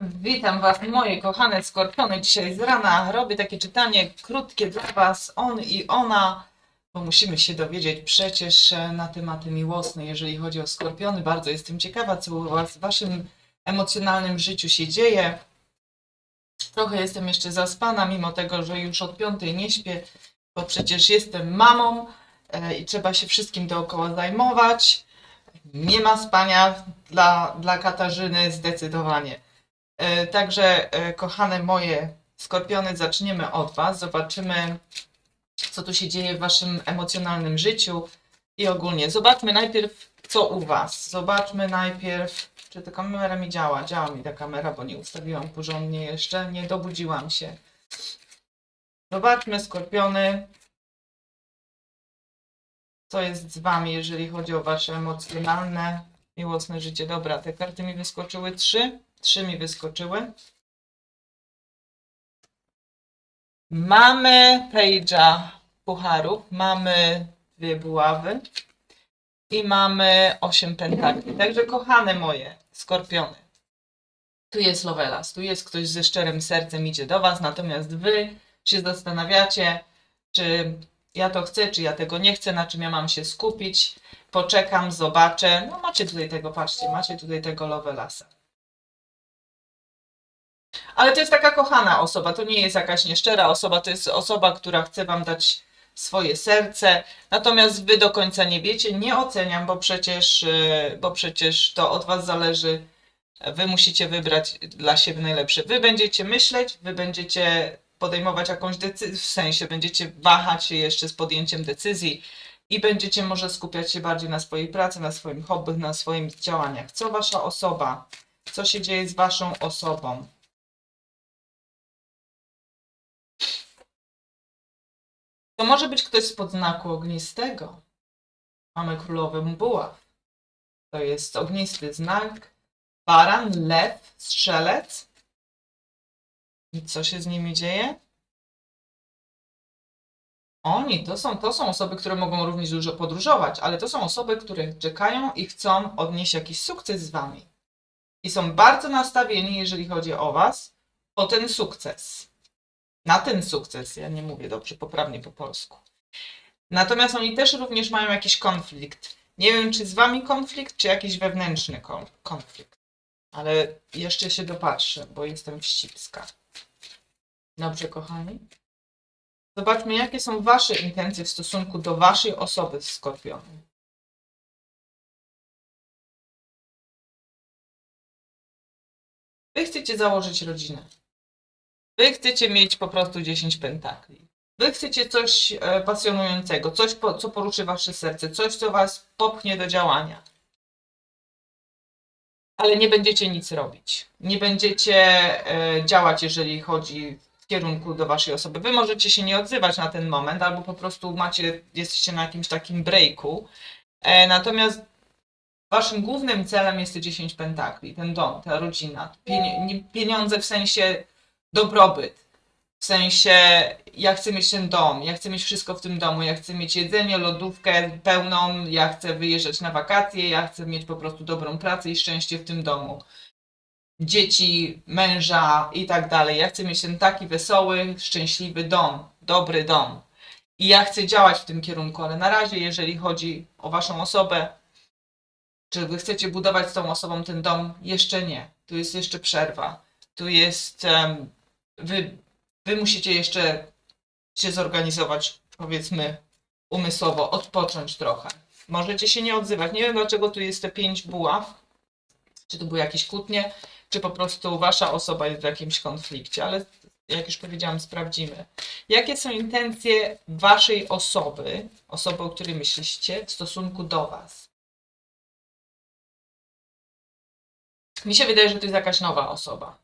Witam Was, moje kochane skorpiony. Dzisiaj z rana robię takie czytanie krótkie dla Was, on i ona, bo musimy się dowiedzieć przecież e, na tematy miłosne, jeżeli chodzi o skorpiony. Bardzo jestem ciekawa, co u Was w Waszym emocjonalnym życiu się dzieje. Trochę jestem jeszcze zaspana, mimo tego, że już od piątej nie śpię, bo przecież jestem mamą e, i trzeba się wszystkim dookoła zajmować. Nie ma spania dla, dla Katarzyny zdecydowanie. E, Także, e, kochane moje skorpiony, zaczniemy od Was. Zobaczymy, co tu się dzieje w Waszym emocjonalnym życiu i ogólnie. Zobaczmy najpierw, co u Was. Zobaczmy najpierw, czy ta kamera mi działa. Działa mi ta kamera, bo nie ustawiłam porządnie jeszcze, nie dobudziłam się. Zobaczmy, skorpiony, co jest z Wami, jeżeli chodzi o Wasze emocjonalne, miłosne życie. Dobra, te karty mi wyskoczyły trzy. Trzy mi wyskoczyły. Mamy Page'a pucharów, mamy dwie buławy i mamy osiem pentakli. Także kochane moje skorpiony, tu jest Lovelas, tu jest ktoś ze szczerym sercem idzie do Was, natomiast Wy się zastanawiacie, czy ja to chcę, czy ja tego nie chcę, na czym ja mam się skupić. Poczekam, zobaczę. No macie tutaj tego, patrzcie, macie tutaj tego Lovelasa. Ale to jest taka kochana osoba, to nie jest jakaś nieszczera osoba, to jest osoba, która chce Wam dać swoje serce. Natomiast Wy do końca nie wiecie, nie oceniam, bo przecież, yy, bo przecież to od Was zależy. Wy musicie wybrać dla siebie najlepsze. Wy będziecie myśleć, Wy będziecie podejmować jakąś decyzję, w sensie będziecie wahać się jeszcze z podjęciem decyzji i będziecie może skupiać się bardziej na swojej pracy, na swoim hobby, na swoich działaniach. Co Wasza osoba? Co się dzieje z Waszą osobą? To może być ktoś spod znaku ognistego. Mamy królową buław. To jest ognisty znak. Baran, lew, strzelec. I co się z nimi dzieje? Oni to są, to są osoby, które mogą również dużo podróżować, ale to są osoby, które czekają i chcą odnieść jakiś sukces z wami. I są bardzo nastawieni, jeżeli chodzi o was, o ten sukces na ten sukces. Ja nie mówię dobrze, poprawnie po polsku. Natomiast oni też również mają jakiś konflikt. Nie wiem, czy z wami konflikt, czy jakiś wewnętrzny kon- konflikt. Ale jeszcze się dopatrzę, bo jestem wścibska. Dobrze, kochani? Zobaczmy, jakie są wasze intencje w stosunku do waszej osoby z Skorpionem. Wy chcecie założyć rodzinę. Wy chcecie mieć po prostu 10 pentakli. Wy chcecie coś e, pasjonującego, coś, co poruszy wasze serce, coś, co was popchnie do działania. Ale nie będziecie nic robić. Nie będziecie e, działać, jeżeli chodzi kierunku do waszej osoby. Wy możecie się nie odzywać na ten moment, albo po prostu macie, jesteście na jakimś takim breaku. E, natomiast waszym głównym celem jest te 10 pentakli, ten dom, ta rodzina, pieniądze w sensie dobrobyt. W sensie, ja chcę mieć ten dom, ja chcę mieć wszystko w tym domu, ja chcę mieć jedzenie, lodówkę pełną, ja chcę wyjeżdżać na wakacje, ja chcę mieć po prostu dobrą pracę i szczęście w tym domu. Dzieci, męża i tak dalej. Ja chcę mieć ten taki wesoły, szczęśliwy dom, dobry dom. I ja chcę działać w tym kierunku, ale na razie, jeżeli chodzi o Waszą osobę, czy Wy chcecie budować z tą osobą ten dom, jeszcze nie. Tu jest jeszcze przerwa tu jest. em, wy, wy musicie jeszcze się zorganizować, powiedzmy, umysłowo, odpocząć trochę. Możecie się nie odzywać. Nie wiem, dlaczego tu jest te pięć buław. Czy to były jakieś kłótnie, czy po prostu wasza osoba jest w jakimś konflikcie, ale jak już powiedziałam, sprawdzimy. Jakie są intencje waszej osoby, osoby, o której myślicie, w stosunku do was? Mi się wydaje, że to jest jakaś nowa osoba.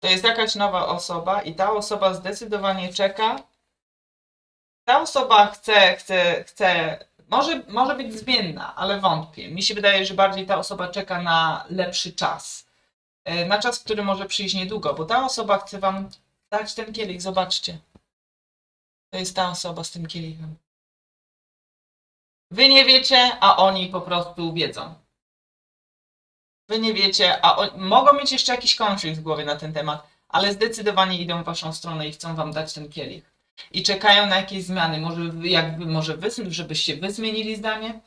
To jest jakaś nowa osoba i ta osoba zdecydowanie czeka. Ta osoba chce, chce, chce, może, może być zmienna, ale wątpię. Mi się wydaje, że bardziej ta osoba czeka na lepszy czas. E, Na czas, który może przyjść niedługo, bo ta osoba chce wam dać ten kielich, zobaczcie. To jest ta osoba z tym kielichem. Wy nie wiecie, a oni po prostu wiedzą. Wy nie wiecie, a on, mogą mieć jeszcze jakiś konflikt w głowie na ten temat, ale zdecydowanie idą w waszą stronę i chcą wam dać ten kielich. I czekają na jakieś zmiany. Może jakby, może wy, żebyście wy zmienili zdanie?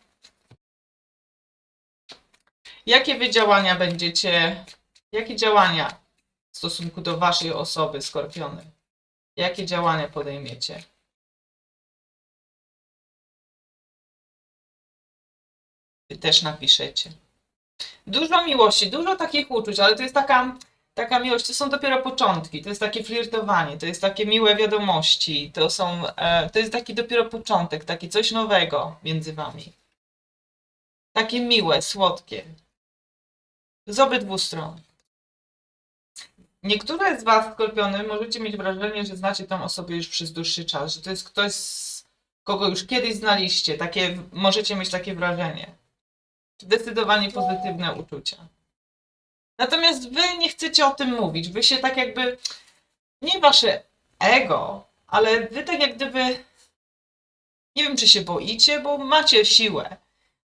Jakie wy działania będziecie, jakie działania w stosunku do waszej osoby, Skorpiony? Jakie działania podejmiecie? Wy też napiszecie. Dużo miłości, dużo takich uczuć, ale to jest taka, taka miłość, to są dopiero początki, to jest takie flirtowanie, to jest takie miłe wiadomości, to są, e, to jest taki dopiero początek, takie coś nowego między wami. Takie miłe, słodkie. Z obydwu stron. Niektóre z Was, Skorpiony, możecie mieć wrażenie, że znacie tą osobę już przez dłuższy czas, że to jest ktoś, kogo już kiedyś znaliście. Takie, możecie mieć takie wrażenie. Zdecydowanie pozytywne uczucia. Natomiast Wy nie chcecie o tym mówić. Wy się tak jakby, nie Wasze ego, ale Wy tak jak gdyby, nie wiem czy się boicie, bo macie siłę.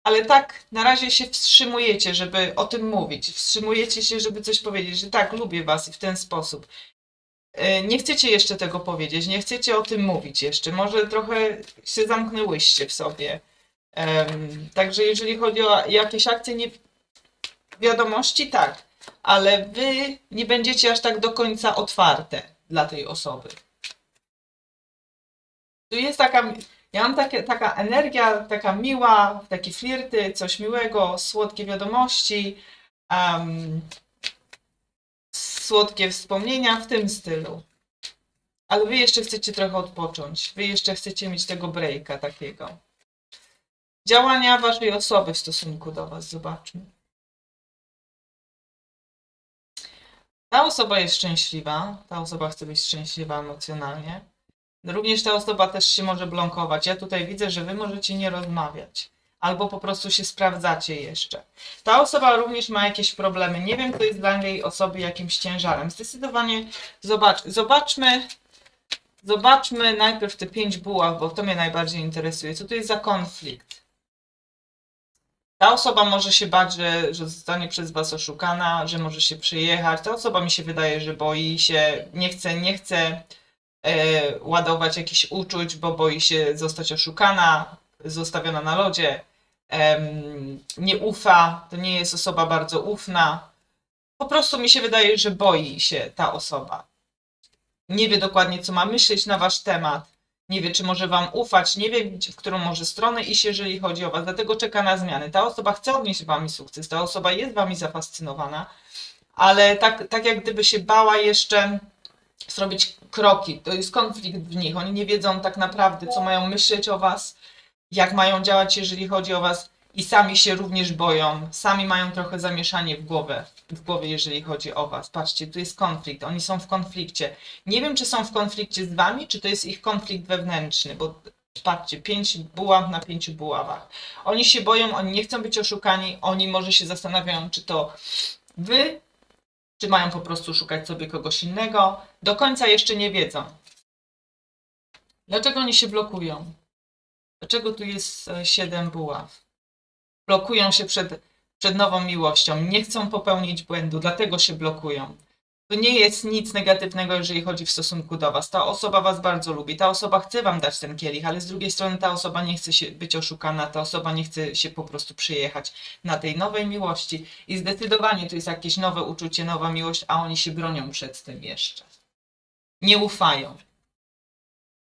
Ale tak na razie się wstrzymujecie, żeby o tym mówić. Wstrzymujecie się, żeby coś powiedzieć, że tak, lubię was i w ten sposób. E, Nie chcecie jeszcze tego powiedzieć, nie chcecie o tym mówić jeszcze. Może trochę się zamknęłyście w sobie. Także jeżeli chodzi o jakieś akcje, nie... wiadomości, tak, ale wy nie będziecie aż tak do końca otwarte dla tej osoby. Tu jest taka, ja mam takie, taka energia, taka miła, takie flirty, coś miłego, słodkie wiadomości, em, słodkie wspomnienia w tym stylu. Ale wy jeszcze chcecie trochę odpocząć. Wy jeszcze chcecie mieć tego breaka takiego. Działania waszej osoby w stosunku do was, zobaczmy. Ta osoba jest szczęśliwa, ta osoba chce być szczęśliwa emocjonalnie. Również ta osoba też się może bląkować. Ja tutaj widzę, że wy możecie nie rozmawiać. Albo po prostu się sprawdzacie jeszcze. Ta osoba również ma jakieś problemy. Nie wiem, kto jest dla tej osoby jakimś ciężarem. Zdecydowanie zobacz, zobaczmy, zobaczmy najpierw te pięć buław, bo to mnie najbardziej interesuje. Co to jest za konflikt? Ta osoba może się bać, że, że zostanie przez was oszukana, że może się przyjechać. Ta osoba mi się wydaje, że boi się, nie chce, nie chce e, ładować jakichś uczuć, bo boi się zostać oszukana, zostawiona na lodzie. Em, nie ufa, to nie jest osoba bardzo ufna. Po prostu mi się wydaje, że boi się ta osoba. Nie wie dokładnie, co ma myśleć na wasz temat. Nie wie, czy może wam ufać, nie wie, w którą może stronę iść, jeżeli chodzi o was, dlatego czeka na zmiany. Ta osoba chce odnieść wami sukces, ta osoba jest wami zafascynowana, ale tak, tak jak gdyby się bała jeszcze zrobić kroki. To jest konflikt w nich. Oni nie wiedzą tak naprawdę, co mają myśleć o was, jak mają działać, jeżeli chodzi o was, i sami się również boją. Sami mają trochę zamieszanie w głowę, w głowie, jeżeli chodzi o was. Patrzcie, tu jest konflikt. Oni są w konflikcie. Nie wiem, czy są w konflikcie z wami, czy to jest ich konflikt wewnętrzny, bo patrzcie, pięć buław na pięciu buławach. Oni się boją, oni nie chcą być oszukani, oni może się zastanawiają, czy to wy, czy mają po prostu szukać sobie kogoś innego. Do końca jeszcze nie wiedzą. Dlaczego oni się blokują? Dlaczego tu jest e, siedem buław? Blokują się przed, przed nową miłością, nie chcą popełnić błędu, dlatego się blokują. To nie jest nic negatywnego, jeżeli chodzi w stosunku do Was. Ta osoba Was bardzo lubi, ta osoba chce Wam dać ten kielich, ale z drugiej strony ta osoba nie chce się być oszukana, ta osoba nie chce się po prostu przyjechać na tej nowej miłości. I zdecydowanie to jest jakieś nowe uczucie, nowa miłość, a oni się bronią przed tym jeszcze. Nie ufają.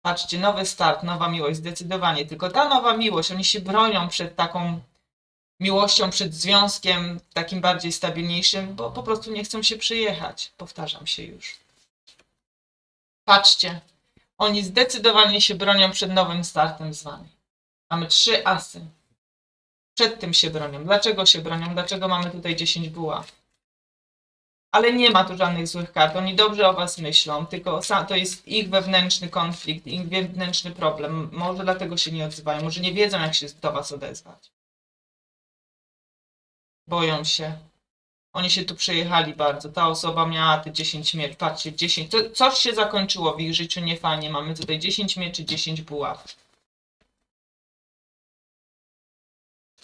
Patrzcie, nowy start, nowa miłość, zdecydowanie. Tylko ta nowa miłość, oni się bronią przed taką miłością, przed związkiem takim bardziej stabilniejszym, bo po prostu nie chcą się przyjechać. Powtarzam się już. Patrzcie, oni zdecydowanie się bronią przed nowym startem z wami. Mamy trzy asy. Przed tym się bronią. Dlaczego się bronią? Dlaczego mamy tutaj 10 buław? Ale nie ma tu żadnych złych kart. Oni dobrze o was myślą, tylko to jest ich wewnętrzny konflikt, ich wewnętrzny problem. Może dlatego się nie odzywają, może nie wiedzą, jak się do was odezwać. Boją się. Oni się tu przejechali bardzo. Ta osoba miała te 10 mieczy. Patrzcie, 10. To coś się zakończyło w ich życiu niefajnie. Mamy tutaj 10 mieczy, 10 buław.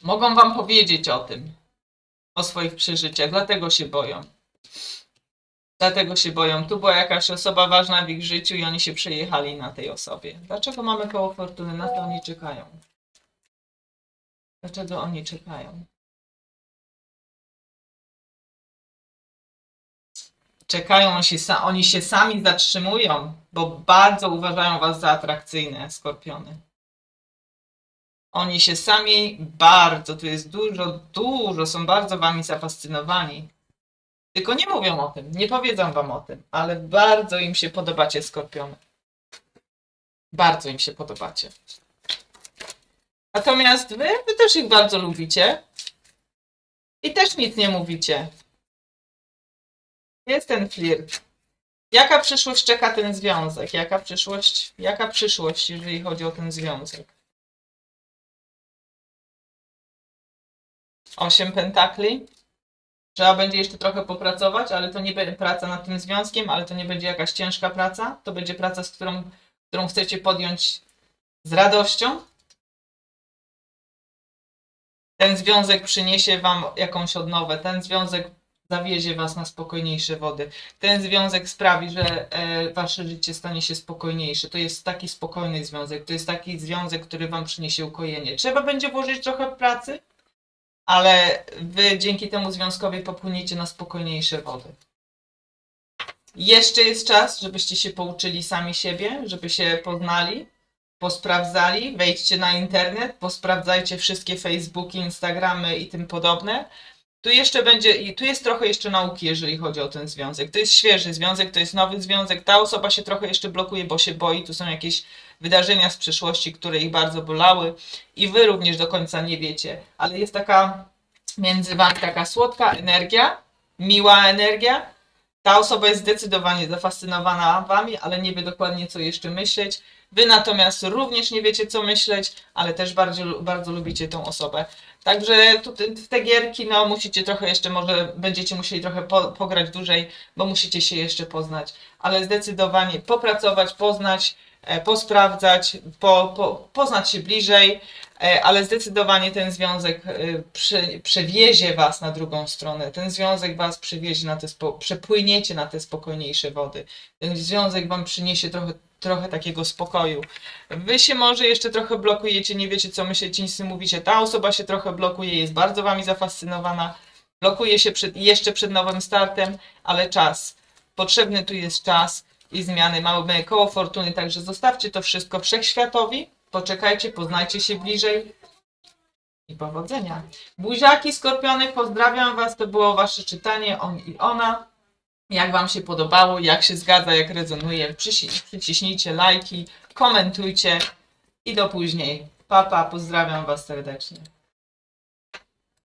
Mogą wam powiedzieć o tym, o swoich przeżyciach, dlatego się boją. Dlatego się boją. Tu była jakaś osoba ważna w ich życiu i oni się przejechali na tej osobie. Dlaczego mamy koło fortuny? Na to oni czekają. Dlaczego oni czekają? Czekają, się, oni się sami zatrzymują, bo bardzo uważają was za atrakcyjne, skorpiony. Oni się sami bardzo, tu jest dużo, dużo, są bardzo wami zafascynowani. Tylko nie mówią o tym, nie powiedzą wam o tym, ale bardzo im się podobacie, skorpiony. Bardzo im się podobacie. Natomiast wy, wy też ich bardzo lubicie. I też nic nie mówicie. Jest ten flirt. Jaka przyszłość czeka ten związek? Jaka przyszłość, jaka przyszłość, jeżeli chodzi o ten związek? Osiem pentakli. Trzeba będzie jeszcze trochę popracować, ale to nie będzie praca nad tym związkiem, ale to nie będzie jakaś ciężka praca. To będzie praca, z którą, którą chcecie podjąć z radością. Ten związek przyniesie wam jakąś odnowę. Ten związek zawiezie was na spokojniejsze wody. Ten związek sprawi, że e, wasze życie stanie się spokojniejsze. To jest taki spokojny związek. To jest taki związek, który wam przyniesie ukojenie. Trzeba będzie włożyć trochę pracy, ale wy dzięki temu związkowi popłyniecie na spokojniejsze wody. Jeszcze jest czas, żebyście się pouczyli sami siebie, żeby się poznali, posprawdzali. Wejdźcie na internet, posprawdzajcie wszystkie Facebooki, Instagramy i tym podobne. Tu jeszcze będzie, i tu jest trochę jeszcze nauki, jeżeli chodzi o ten związek. To jest świeży związek, to jest nowy związek. Ta osoba się trochę jeszcze blokuje, bo się boi. Tu są jakieś wydarzenia z przeszłości, które ich bardzo bolały i wy również do końca nie wiecie. Ale jest taka między wami taka słodka energia, miła energia. Ta osoba jest zdecydowanie zafascynowana wami, ale nie wie dokładnie, co jeszcze myśleć. Wy natomiast również nie wiecie, co myśleć, ale też bardzo, bardzo lubicie tą osobę. Także tu, w te gierki, no musicie trochę jeszcze, może będziecie musieli trochę po, pograć dłużej, bo musicie się jeszcze poznać. Ale zdecydowanie popracować, poznać, e, posprawdzać, po, po, poznać się bliżej, e, ale zdecydowanie ten związek e, prze, przewiezie was na drugą stronę. Ten związek was przewiezie na te, spo, przepłyniecie na te spokojniejsze wody. Ten związek wam przyniesie trochę, trochę takiego spokoju. Wy się może jeszcze trochę blokujecie, nie wiecie co myśleć, nic nie mówicie. Ta osoba się trochę blokuje, jest bardzo wami zafascynowana, blokuje się przed, jeszcze przed nowym startem, ale czas. Potrzebny tu jest czas i zmiany. Mamy koło fortuny, także zostawcie to wszystko wszechświatowi. Poczekajcie, poznajcie się bliżej. I powodzenia. Buziaki, skorpiony, pozdrawiam Was. To było Wasze czytanie, on i ona. Jak Wam się podobało, jak się zgadza, jak rezonuje, przyci- przyciśnijcie lajki, komentujcie i do później. Papa, pozdrawiam Was serdecznie.